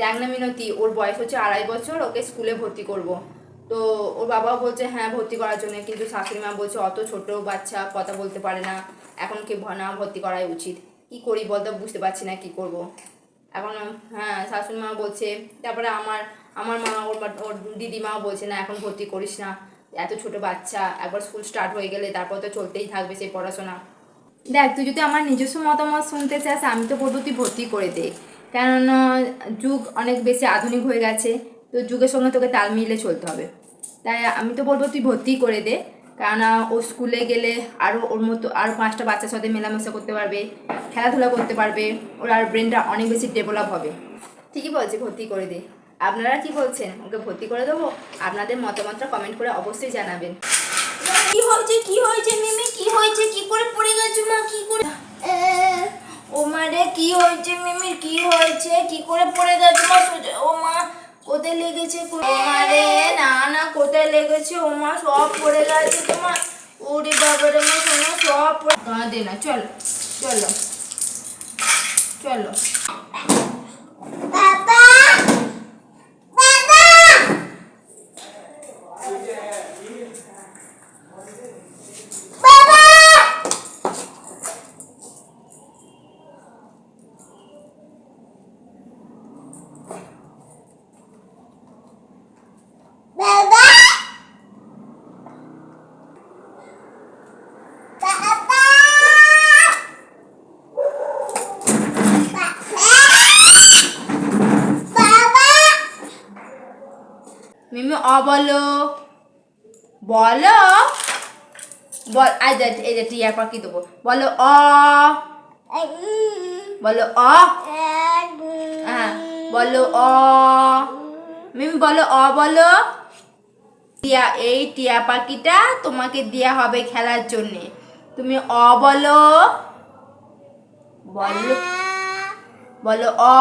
দেখ না মিনতি, ওর বয়স হচ্ছে আড়াই বছর, ওকে স্কুলে ভর্তি করব। তো ওর বাবাও বলছে হ্যাঁ ভর্তি করার জন্য। কিন্তু শাশুড়ি মা বলছে, অত ছোট বাচ্চা, কথা বলতে পারে না। এখন কি না ভর্তি করাই উচিত। কি করি বলতে বুঝতে পারছি না কি করব। এখন হ্যাঁ শাশুড়ি মা বলছে, তারপরে আমার আমার মা, ওর ওর দিদিমাও বলছে, না, এখন ভর্তি করিস না। এত ছোট বাচ্চা, একবার স্কুল স্টার্ট হয়ে গেলে তারপর তো চলতেই থাকবে সেই পড়াশোনা। দেখ, তুই যদি আমার নিজস্ব মতামত শুনতে চাস, আমি তো বলব, তুই ভর্তি করে দে। কেননা যুগ অনেক বেশি আধুনিক হয়ে গেছে, তো যুগের সঙ্গে তোকে তাল মিলে চলতে হবে। তাই আমি তো বলব তুই ভর্তি করে দে, কেননা ও স্কুলে গেলে আরও ওর মতো আরও পাঁচটা বাচ্চার সাথে মেলামেশা করতে পারবে, খেলাধুলা করতে পারবে, ওর আর ব্রেনটা অনেক বেশি ডেভেলপ হবে। ঠিকই বলছি, ভর্তি করে দে। আপনারা কি বলছেন? ওকে ভর্তি করে দেবো? আপনাদের মতামতটা কমেন্ট করে অবশ্যই জানাবেন। কি হয়েছে? কি হয়েছে? মিমি, কি হয়েছে? কি করে পড়ে গেছো মা কি কি হয়েছে মিমির? কি হয়েছে? কি করে পড়ে গেছো? মা সোজা ও মা কোথায় লেগেছে? রে না না কোথায় লেগেছে? ও মা সব পড়ে গেছে তোমার ওরে বাবা রে মা শোনো সব পড়ে দে না চলো চলো চলো। বাবা বাবা বাবা বাবা বলো। এই দেবো? বলো অ। বলো অ। হ্যাঁ বলো অ। মিমি, বলো অ, বলো। টিয়া, এই টিয়া পাখিটা তোমাকে দেয়া হবে খেলার জন্যে। তুমি অ বলো। বলো বলো অ।